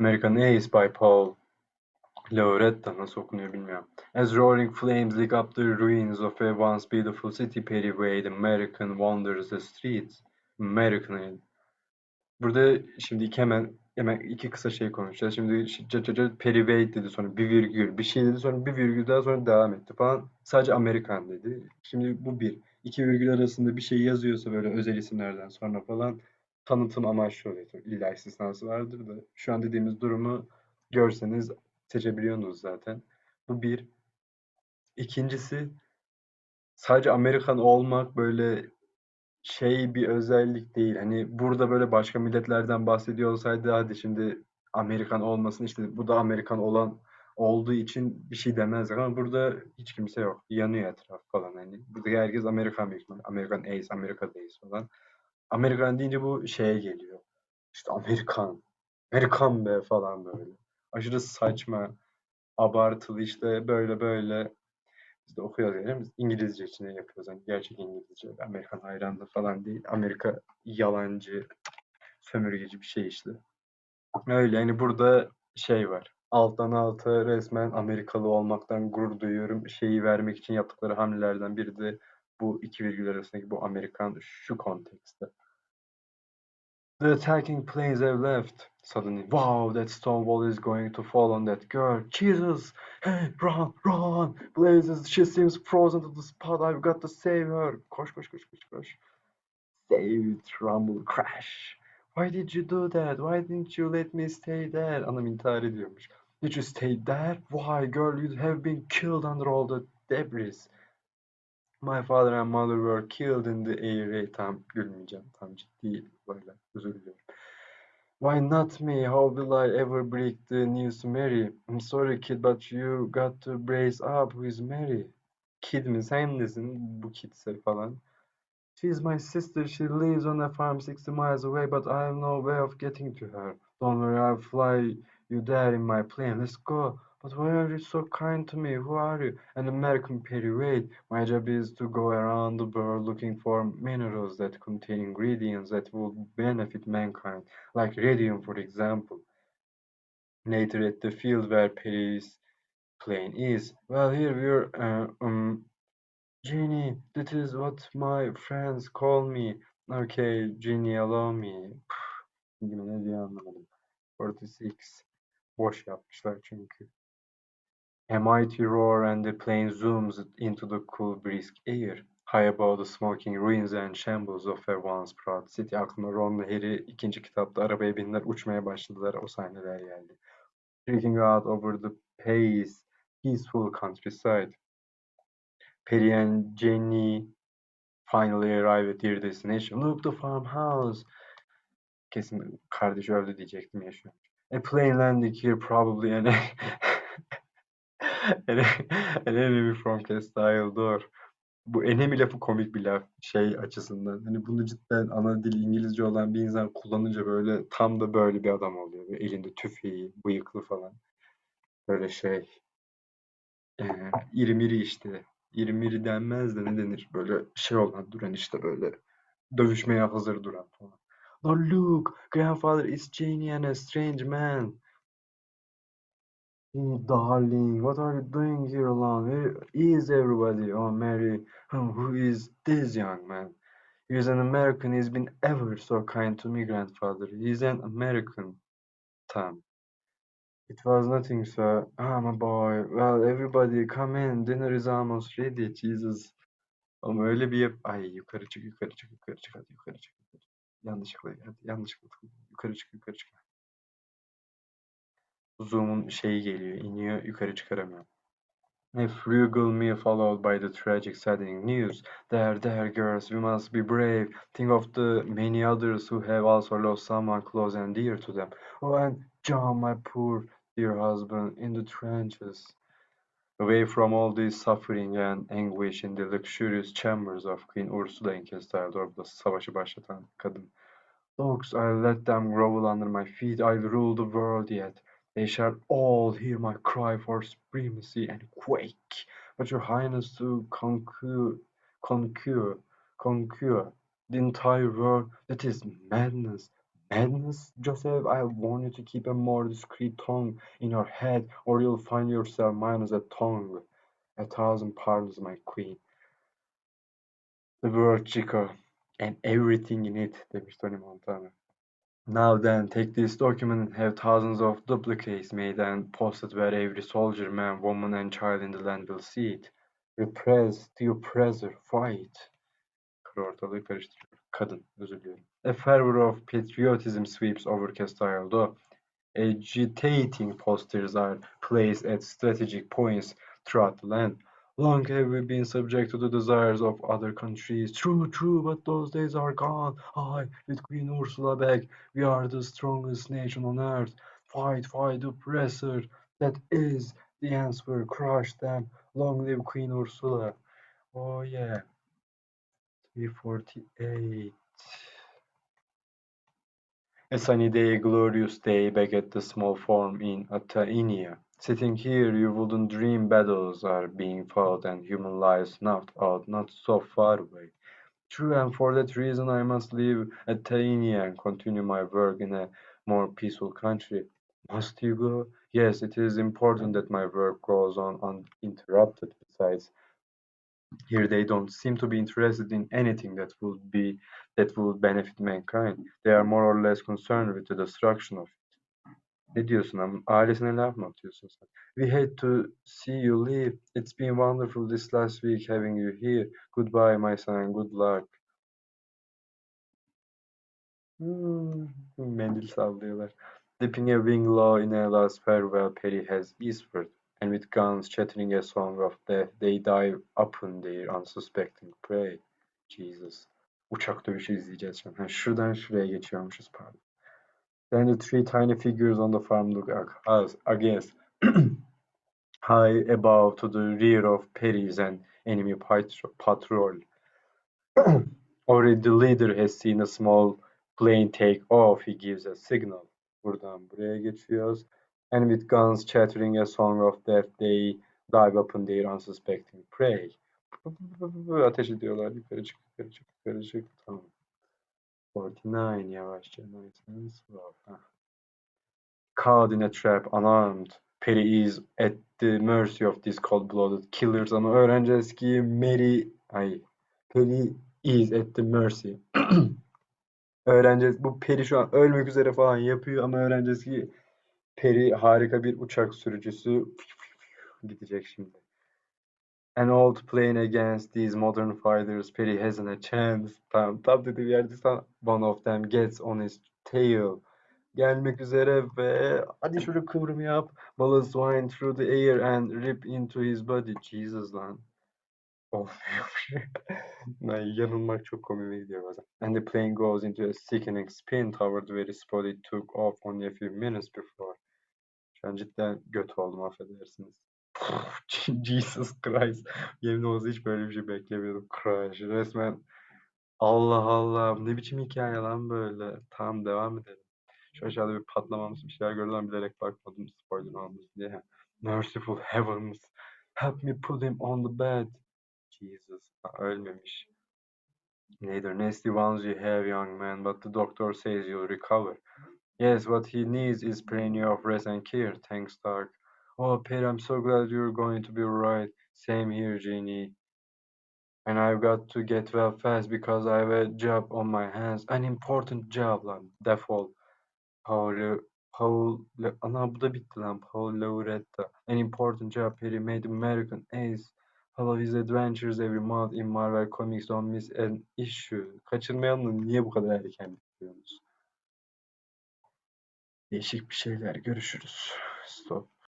American Ace by Paul Lauretta nasıl okunuyor bilmiyorum. As roaring flames lick up the ruins of a once beautiful city, Perry American wanders the streets. American. Burada şimdi iki hemen hemen iki kısa şey konuşacağız. Şimdi Perry dedi sonra bir virgül bir şey dedi sonra bir virgül daha sonra devam etti falan. Sadece Amerikan dedi. Şimdi bu bir. iki virgül arasında bir şey yazıyorsa böyle özel isimlerden sonra falan tanıtım amaçlı oluyor. İlla istisnası vardır da şu an dediğimiz durumu görseniz seçebiliyorsunuz zaten. Bu bir. İkincisi sadece Amerikan olmak böyle şey bir özellik değil. Hani burada böyle başka milletlerden bahsediyor olsaydı hadi şimdi Amerikan olmasın işte bu da Amerikan olan olduğu için bir şey demezler ama burada hiç kimse yok. Yanıyor etraf falan hani. Burada herkes Amerikan büyük. Amerikan Ace, Amerika'dayız falan. Amerikan deyince bu şeye geliyor. İşte Amerikan. Amerikan be falan böyle. Aşırı saçma, abartılı işte böyle böyle biz de okuyoruz yani biz İngilizce içine yapıyoruz. Yani gerçek İngilizce, Amerikan hayranlığı falan değil. Amerika yalancı, sömürgeci bir şey işte. Öyle yani burada şey var. Alttan alta resmen Amerikalı olmaktan gurur duyuyorum. Şeyi vermek için yaptıkları hamlelerden biri de bu iki virgül arasındaki bu Amerikan şu kontekste. The attacking planes have left. Suddenly, wow, that stone wall is going to fall on that girl. Jesus! Hey, run, run! Blazes, she seems frozen to the spot. I've got to save her. Koş, koş, koş, koş, koş. Save rumble, crash. Why did you do that? Why didn't you let me stay there? Anam intihar ediyormuş. Did you stay there? Why, girl, you'd have been killed under all the debris. My father and mother were killed in the air raid. Tam gülmeyeceğim. Tam ciddi böyle. Özür diliyorum. Why not me? How will I ever break the news to Mary? I'm sorry kid but you got to brace up with Mary. Kid mi? Sen nesin? Bu kidse falan. She's my sister. She lives on a farm 60 miles away but I have no way of getting to her. Don't worry, I'll fly you there in my plane. Let's go. But why are you so kind to me? Who are you? An American Wait, My job is to go around the world looking for minerals that contain ingredients that will benefit mankind, like radium, for example. Later at the field where Perry's plane is. Well, here we're, uh, um, Genie, that is what my friends call me. Okay, Genie, allow me. 46. Boş yapmışlar çünkü. A mighty roar and the plane zooms into the cool brisk air. High above the smoking ruins and shambles of a once proud city. Aklıma Ron ve Harry ikinci kitapta arabaya bindiler uçmaya başladılar. O sahneler geldi. Freaking out over the pace, peaceful countryside. Perry and Jenny finally arrive at their destination. Look the farmhouse. Kesin kardeşi öldü diyecektim yaşıyor. A plane landing here probably and An enemy from Castile Door. Bu enemy lafı komik bir laf şey açısından. Hani bunu cidden ana dili İngilizce olan bir insan kullanınca böyle tam da böyle bir adam oluyor. Böyle elinde tüfeği, bıyıklı falan. Böyle şey. E, irimiri işte. İrimiri denmez de ne denir? Böyle şey olan duran işte böyle dövüşmeye hazır duran falan. Oh look, grandfather is Janie and a strange man. Hey, darling, what are you doing here alone? Where is everybody? Oh, Mary, who is this young man? He's an American. He's been ever so kind to me, grandfather. He's an American. Tom. It was nothing, sir. Ah, my boy. Well, everybody come in. Dinner is almost ready. Jesus. Ama öyle bir yap... Ay yukarı çık, yukarı çık, yukarı çık. Hadi yukarı çık. Yukarı. Yanlışlıkla, hadi yanlışlıkla. Yukarı çık, yukarı çık. Zoom'un şeyi geliyor, iniyor, yukarı çıkaramıyor. A frugal meal followed by the tragic saddening news. There, there, girls, we must be brave. Think of the many others who have also lost someone close and dear to them. Oh, and John, my poor dear husband, in the trenches. Away from all this suffering and anguish in the luxurious chambers of Queen Ursula in Castelldorf'da savaşı başlatan kadın. Dogs, I'll let them grovel under my feet. I'll rule the world yet. They shall all hear my cry for supremacy and quake. But your highness to conquer, conquer, conquer the entire world, that is madness, Madness, Joseph, I warn you to keep a more discreet tongue in your head, or you'll find yourself minus a tongue. A thousand pardons, my queen. The word Chico, and everything in it, demiş Tony Montana. Now then, take this document and have thousands of duplicates made and posted where every soldier, man, woman, and child in the land will see it. Repress, the oppressor, fight. Karıştırıyor. Kadın, özür. A fervor of patriotism sweeps over Castile, though agitating posters are placed at strategic points throughout the land. Long have we been subject to the desires of other countries. True, true, but those days are gone. I, with Queen Ursula back, we are the strongest nation on earth. Fight, fight, oppressor. That is the answer. Crush them. Long live Queen Ursula. Oh yeah. 348. A sunny day, a glorious day, back at the small farm in Atainia. Sitting here, you wouldn't dream battles are being fought and human lives snuffed out not so far away. True, and for that reason I must leave Atainia and continue my work in a more peaceful country. Must you go? Yes, it is important that my work goes on uninterrupted. Besides, here they don't seem to be interested in anything that would be that would benefit mankind. They are more or less concerned with the destruction of. Ne diyorsun am ailesine laf mı atıyorsun sen? We hate to see you leave. It's been wonderful this last week having you here. Goodbye my son, good luck. Hmm, mendil sallıyorlar. Dipping a wing low in a last farewell, Perry has eastward, and with guns chattering a song of death, they dive upon their unsuspecting prey. Jesus. Uçak dövüşü izleyeceğiz şimdi. Ha, şuradan şuraya geçiyormuşuz pardon. Then the three tiny figures on the farm look as, against high above to the rear of Perry's and enemy patrol. Already the leader has seen a small plane take off. He gives a signal. Buradan buraya geçiyoruz. And with guns chattering a song of death, they dive upon their unsuspecting prey. Ateş ediyorlar. Yukarı çık, yukarı çık, yukarı çık. Tamam. 49 yavaşça. Caught in a trap, unarmed. Perry is at the mercy of these cold-blooded killers ama öğreneceğiz ki Mary, ay, Perry is at the mercy. öğreneceğiz. Bu Perry şu an ölmek üzere falan yapıyor ama öğreneceğiz ki Perry harika bir uçak sürücüsü. Gidecek şimdi. An old plane against these modern fighters, Perry hasn't a chance. Tamam, tam dediğim yerde one of them gets on his tail. Gelmek üzere ve hadi şöyle kıvrım yap. Bullets wind through the air and rip into his body. Jesus lan. Olmuyormuş. yanılmak çok komik gidiyor bazen. And the plane goes into a sickening spin toward where its body took off only a few minutes before. Şu an cidden göt oldum affedersiniz. Jesus Christ. Yemin olsun hiç böyle bir şey beklemiyordum. Crash. Resmen Allah Allah. Ne biçim hikaye lan böyle. Tamam devam edelim. Şu aşağıda bir patlamamız bir şeyler gördüm bilerek bakmadım spoiler olmasın diye. Merciful heavens. Help me put him on the bed. Jesus. Ha, ölmemiş. Neither nasty ones you have, young man, but the doctor says you'll recover. Yes, what he needs is plenty of rest and care, thanks, Stark. Oh, Pete, I'm so glad you're going to be alright. Same here, Jeannie. And I've got to get well fast because I have a job on my hands. An important job lan. Defol. Paul, Paul, ana bu da bitti lan. Paul Lauretta. An important job. He made American ace. Follow his adventures every month in Marvel Comics. Don't miss an issue. Kaçırmayalım niye bu kadar erken bitiriyorsunuz? Değişik bir şeyler. Görüşürüz. Stop.